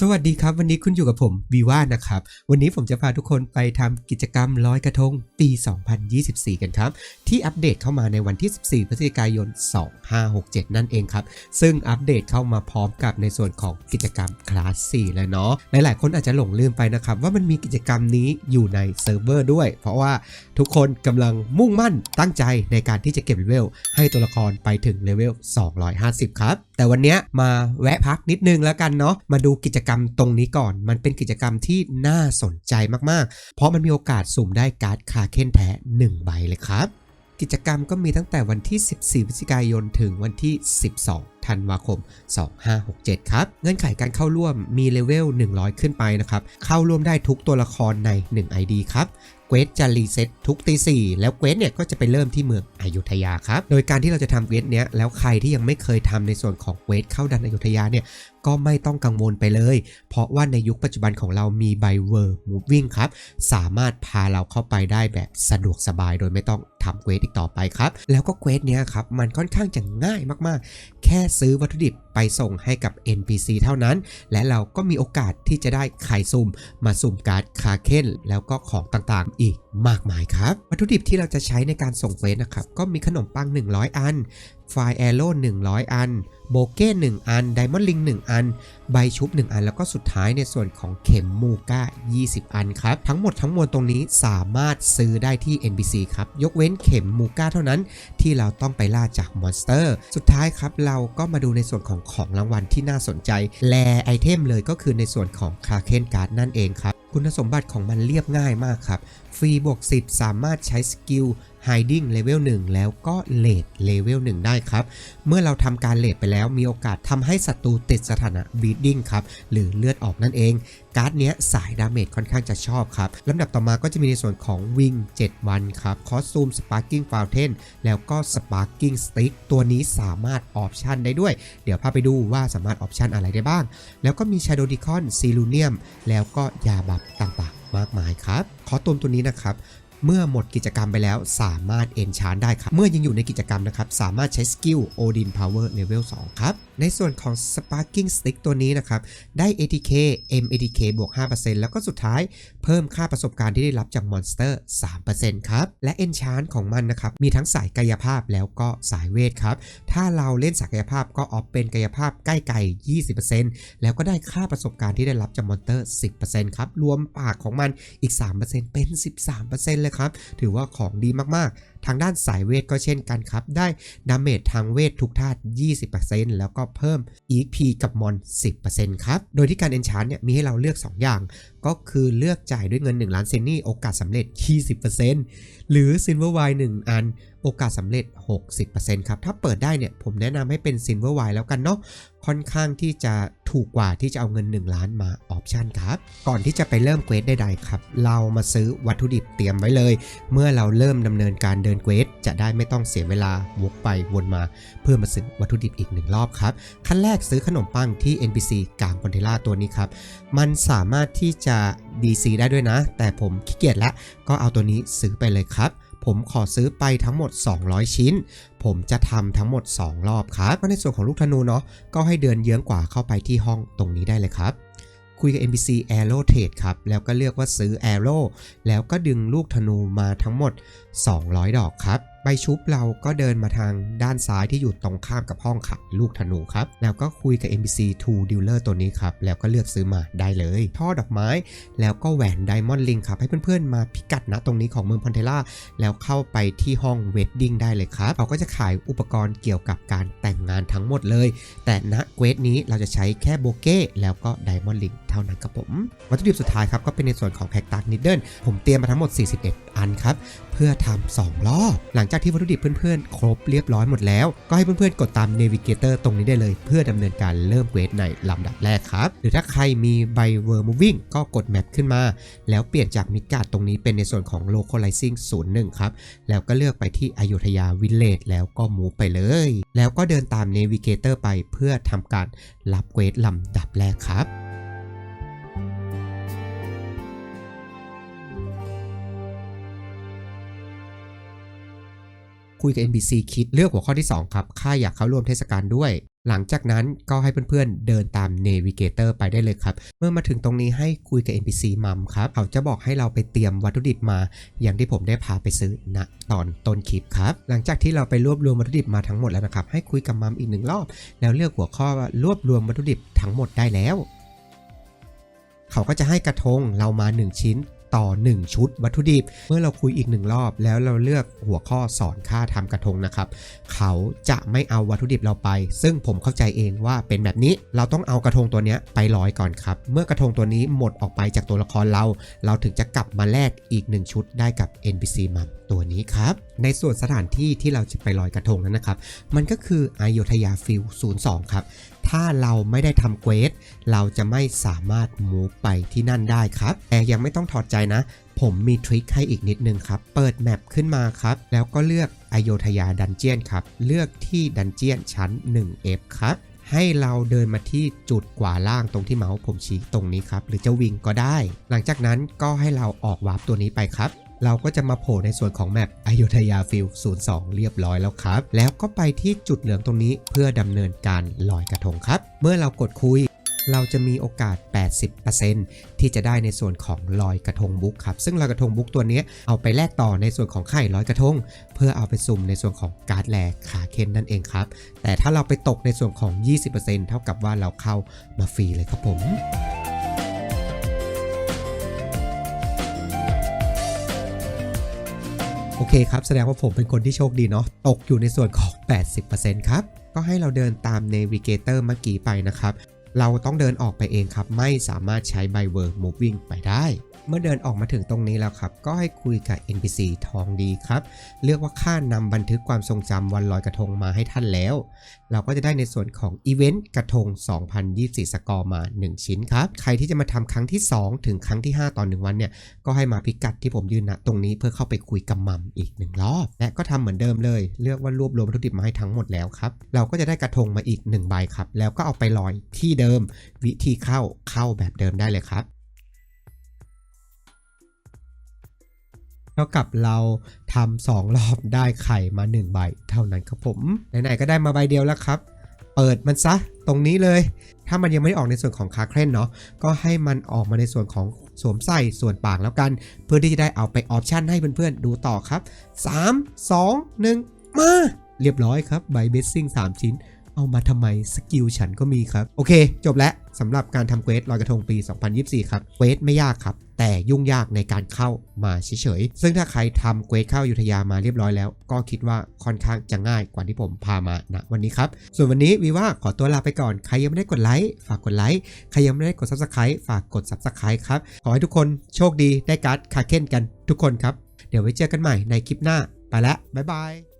สวัสดีครับ วันนี้คุณอยู่กับผมวีว่านะครับ วันนี้ผมจะพาทุกคนไปทำกิจกรรมลอยกระทงปี 2024 กันครับ ที่อัปเดตเข้ามาในวันที่ 14 พฤศจิกายน 2567 นั่นเองครับ ซึ่งอัปเดตเข้ามาพร้อมกับในส่วนของกิจกรรมคลาส4แล้วเนาะหลาย ๆ คนอาจจะหลงลืมไปนะครับ ว่ามันมีกิจกรรมนี้อยู่ในเซิร์ฟเวอร์ด้วย เพราะว่าทุกคนกำลังมุ่งมั่นตั้งใจในการที่จะเก็บเลเวลให้ตัวละครไปถึงเลเวล250 ครับแต่วันนี้มาแวะพักนิดนึงแล้วกันเนาะมาดูกิจกรรมตรงนี้ก่อน มันเป็นกิจกรรมที่น่าสนใจมากๆ เพราะมันมีโอกาสสุ่มได้การ์ดคาเคนแท้ 1 ใบเลยครับกิจกรรมก็มีตั้งแต่วันที่ 14 พฤศจิกายน ถึงวันที่ 12 ธันวาคม 2567 ครับ เงื่อนไขการเข้าร่วมมีเลเวล 100 ขึ้นไปนะครับ เข้าร่วมได้ทุกตัวละครใน 1 ID ครับเควสจะรีเซ็ตทุกตีสี่แล้วเควสเนี่ยก็จะไปเริ่มที่เมือง อยุธยาครับ โดยการที่เราจะทำเวสเนี้ยแล้วใครที่ยังไม่เคยทำในส่วนของเวสเข้าดันอยุธยาเนี่ยก็ไม่ต้องกังวลไปเลย เพราะว่าในยุคปัจจุบันของเรามีไบเวอร์มูฟวิ่งครับ สามารถพาเราเข้าไปได้แบบสะดวกสบายโดยไม่ต้องทำเควสอีกต่อไปครับ แล้วก็เควสเนี้ยครับมันค่อนข้างจะง่ายมากๆ แค่ซื้อวัตถุดิบไปส่งให้กับ NPC เท่านั้น และเราก็มีโอกาสที่จะได้ไข่สุ่มมาสุ่มการ์ดคาเคนแล้วก็ของต่างๆอีก มากมายครับ วัตถุดิบที่เราจะใช้ในการส่งเควสนะครับ ก็มีขนมปัง 100 อันไฟแอโร่100 อัน โบเก้1อัน ไดมอนด์ลิง 1 อัน ใบชุบ 1 อัน แล้วก็สุดท้ายในส่วนของเข็มมูก้า 20 อันครับ ทั้งหมดทั้งมวลตรงนี้สามารถซื้อได้ที่ NPC ครับ ยกเว้นเข็มมูก้าเท่านั้น ที่เราต้องไปล่าจากมอนสเตอร์ สุดท้ายครับ เราก็มาดูในส่วนของของรางวัลที่น่าสนใจ แลไอเทมเลยก็คือในส่วนของคาเคนการ์ดนั่นเองครับ คุณสมบัติของมันเรียบง่ายมากครับ ฟรีบวก10 สามารถใช้สกิล hiding level 1 แล้วก็เลด level 1 ได้ครับ เมื่อเราทำการเลดไปแล้วมีโอกาสทำให้ศัตรูติดสถานะ bleeding ครับ หรือเลือดออกนั่นเอง การ์ดเนี้ยสายดาเมจค่อนข้างจะชอบครับลำดับต่อมาก็จะมีในส่วนของวิ่ง7วันครับคอสตูม sparking fountain แล้วก็ sparking stick ตัวนี้สามารถออปชันได้ด้วย เดี๋ยวพาไปดูว่าสามารถออปชันอะไรได้บ้าง แล้วก็มี shadow deacon silunium แล้วก็ยาบับต่างๆ มากมายครับคอสตูมตัวนี้นะครับ เมื่อหมดกิจกรรมไปแล้วสามารถเอนชานได้ครับ เมื่อยังอยู่ในกิจกรรมนะครับ สามารถใช้สกิล Odin Power Level 2 ครับ ในส่วนของ Sparking Stick ตัวนี้นะครับ ได้ ATK M ATK บวก 5%แล้วก็สุดท้ายเพิ่มค่าประสบการณ์ที่ได้รับจากมอนสเตอร์3%ครับ และ Enchant ของมันนะครับ มีทั้งสายกายภาพแล้วก็สายเวทครับ ถ้าเราเล่นสายกายภาพก็ออฟเป็นกายภาพใกล้ไกล20%แล้วก็ได้ค่าประสบการณ์ที่ได้รับจากมอนสเตอร์ 10%ครับ รวมปากของมันอีก 3%เป็น 13%เลยครับ ถือว่าของดีมาก ทางด้านสายเวทก็เช่นกันครับ ได้ดาเมจทางเวททุกธาตุ 20%แล้วก็เพิ่ม EP กับมอน 10%ครับ โดยที่การ Enchant เนี่ยมีให้เราเลือก 2 อย่าง ก็คือเลือกจ่ายด้วยเงิน 1 ล้านเซนนี่โอกาสสำเร็จ 20%หรือ Silver Wire 1อันโอกาสสำเร็จ 60%ครับ ถ้าเปิดได้เนี่ย ผมแนะนำให้เป็น Silver Wire แล้วกันเนาะ ค่อนข้างที่จะถูกกว่าที่จะเอาเงิน 1 ล้านมาออปชันครับ ก่อนที่จะไปเริ่มเควสใดๆครับ เรามาซื้อวัตถุดิบเตรียมไว้เลย เมื่อเราเริ่มดำเนินการเดินเควสจะได้ไม่ต้องเสียเวลาวกไปวนมา เพื่อมาซื้อวัตถุดิบอีกหนึ่งรอบครับ ขั้นแรกซื้อขนมปังที่ NPC กลางคอนเทล่าตัวนี้ครับ มันสามารถที่จะ DC ได้ด้วยนะ แต่ผมขี้เกียจละก็เอาตัวนี้ซื้อไปเลยครับผมขอซื้อไปทั้งหมด 200 ชิ้น ผมจะทำทั้งหมด 2 รอบครับในส่วนของลูกธนูเนาะ ก็ให้เดินเยื้องกว่าเข้าไปที่ห้องตรงนี้ได้เลยครับ คุยกับ NPC Arrow Trade ครับ แล้วก็เลือกว่าซื้อ Arrow แล้วก็ดึงลูกธนูมาทั้งหมด 200 ดอกครับ ใบชุบเราก็เดินมาทางด้านซ้ายที่อยู่ตรงข้ามกับห้องขายลูกธนูครับ แล้วก็คุยกับ NPC Two Dealer ตัวนี้ครับ แล้วก็เลือกซื้อมาได้เลยท่อดอกไม้ แล้วก็แหวนไดมอนด์ลิงครับ ให้เพื่อนๆมาพิกัดนะตรงนี้ของเมืองพอนเทล่า แล้วเข้าไปที่ห้องเวดดิ้งได้เลยครับเขาก็จะขายอุปกรณ์เกี่ยวกับการแต่งงานทั้งหมดเลย แต่ณเควสนี้เราจะใช้แค่โบเก้แล้วก็ไดมอนด์ลิงเท่านั้นครับผมวัตถุดิบสุดท้ายครับก็เป็นในส่วนของแคคตัสนิดเดิลผมเตรียมมาทั้งหมด 41 อันครับเพื่อทำ2รอบหลังจากที่วัตถุดิบเพื่อนๆ ครบเรียบร้อยหมดแล้ว ก็ให้เพื่อนๆ กดตาม Navigator ตรงนี้ได้เลย เพื่อดำเนินการเริ่มเวสในลำดับแรกครับ หรือถ้าใครมีใบ World Moving ก็กดแมปขึ้นมา แล้วเปลี่ยนจากมิกาดตรงนี้เป็นในส่วนของ Localizing 01ครับ แล้วก็เลือกไปที่อยุธยาวิลเลจแล้วก็มูฟไปเลย แล้วก็เดินตาม Navigator ไปเพื่อทำการรับเวสลำดับแรกครับ คุยกับ NPC คิดเลือกหัวข้อที่ 2 ครับข้าอยากเข้าร่วมเทศกาลด้วย หลังจากนั้นก็ให้เพื่อนๆ เดินตาม Navigator ไปได้เลยครับ เมื่อมาถึงตรงนี้ให้คุยกับ NPC มัมครับ เขาจะบอกให้เราไปเตรียมวัตถุดิบมา อย่างที่ผมได้พาไปซื้อณตอนต้นคลิปครับ หลังจากที่เราไปรวบรวมวัตถุดิบมาทั้งหมดแล้วนะครับ ให้คุยกับมัมอีกหนึ่งรอบ แล้วเลือกหัวข้อว่ารวบรวมวัตถุดิบทั้งหมดได้แล้ว เขาก็จะให้กระทงเรามา 1 ชิ้น ต่อ 1 ชุดวัตถุดิบ เมื่อเราคุยอีกหนึ่งรอบ แล้วเราเลือกหัวข้อสอนค่าทำกระทงนะครับ เขาจะไม่เอาวัตถุดิบเราไป ซึ่งผมเข้าใจเองว่าเป็นแบบนี้เราต้องเอากระทงตัวนี้ไปลอยก่อนครับ เมื่อกระทงตัวนี้หมดออกไปจากตัวละครเรา เราถึงจะกลับมาแลกอีกหนึ่งชุดได้กับ NPC มัมตัวนี้ครับ ในส่วนสถานที่ที่เราจะไปลอยกระทงนั้นนะครับ มันก็คืออโยธยาฟิล02 ครับ ถ้าเราไม่ได้ทำเควส เราจะไม่สามารถมูฟไปที่นั่นได้ครับ แต่ยังไม่ต้องถอดใจนะ ผมมีทริคให้อีกนิดนึงครับ เปิดแมปขึ้นมาครับ แล้วก็เลือกอโยธยาดันเจียนครับ เลือกที่ดันเจียนชั้น 1F ครับให้เราเดินมาที่จุดขวาล่างตรงที่เมาส์ผมชี้ตรงนี้ครับ หรือจะวิ่งก็ได้ หลังจากนั้นก็ให้เราออกวาร์ปตัวนี้ไปครับ เราก็จะมาโผล่ในส่วนของแมปอยุธยาฟิล02 เรียบร้อยแล้วครับ แล้วก็ไปที่จุดเหลืองตรงนี้เพื่อดำเนินการลอยกระทงครับ เมื่อเรากดคุย เราจะมีโอกาส 80%ที่จะได้ในส่วนของลอยกระทงบุ๊กครับ ซึ่งลอยกระทงบุ๊กตัวนี้เอาไปแลกต่อในส่วนของไข่ลอยกระทง เพื่อเอาไปสุ่มในส่วนของการ์ดแลกขาเคนนั่นเองครับ แต่ถ้าเราไปตกในส่วนของ 20%เท่ากับว่าเราเข้ามาฟรีเลยครับผมโอเคครับ แสดงว่าผมเป็นคนที่โชคดีเนาะตกอยู่ในส่วนของ 80%ครับ ก็ให้เราเดินตาม Navigator เมื่อกี้ไปนะครับ เราต้องเดินออกไปเองครับ ไม่สามารถใช้ by word moving ไปได้ เมื่อเดินออกมาถึงตรงนี้แล้วครับ ก็ให้คุยกับ NPC ทองดีครับ เลือกว่าค่านำบันทึกความทรงจำวันลอยกระทงมาให้ท่านแล้ว เราก็จะได้ในส่วนของอีเวนต์กระทง 2024 สกอร์มา 1 ชิ้นครับ ใครที่จะมาทำครั้งที่ 2 ถึงครั้งที่ 5 ต่อน1วันเนี่ย ก็ให้มาพิกัดที่ผมยืนนะตรงนี้เพื่อเข้าไปคุยกับมัมอีกหนึ่งรอบ และก็ทำเหมือนเดิมเลย เลือกว่ารวบรวมวัตถุดิบมาให้ทั้งหมดแล้วครับ เราก็จะได้กระทงมาอีก1ใบครับ แล้วก็เอาไปลอยที่เดิม วิธีเข้าเข้าแบบเดิมได้เลยครับเท่ากับเราทำสองรอบได้ไข่มา 1 ใบ เท่านั้นครับผมไหนๆก็ได้มาใบเดียวแล้วครับ เปิดมันซะตรงนี้เลย ถ้ามันยังไม่ได้ออกในส่วนของคาเครนเนาะก็ให้มันออกมาในส่วนของสวมใส่ส่วนปากแล้วกัน เพื่อที่จะได้เอาไปออปชั่นให้เพื่อนๆดูต่อครับ 3 2 1 มา เรียบร้อยครับใบเบสซิ่ง3 ชิ้น เอามาทำไมสกิลฉันก็มีครับ โอเค จบแล้วสำหรับการทำเควสลอยกระทงปี 2024 ครับเควสไม่ยากครับแต่ยุ่งยากในการเข้ามาเฉยๆ ซึ่งถ้าใครทำเควสเข้าอยุธยามาเรียบร้อยแล้ว ก็คิดว่าค่อนข้างจะง่ายกว่าที่ผมพามาณวันนี้ครับ ส่วนวันนี้วีว่าขอตัวลาไปก่อน ใครยังไม่ได้กดไลค์ฝากกดไลค์ ใครยังไม่ได้กด Subscribe ฝากกด Subscribe ครับ ขอให้ทุกคนโชคดีได้การ์ดคาเคนกันทุกคนครับ เดี๋ยวไว้เจอกันใหม่ในคลิปหน้า ไปแล้วบ๊ายบาย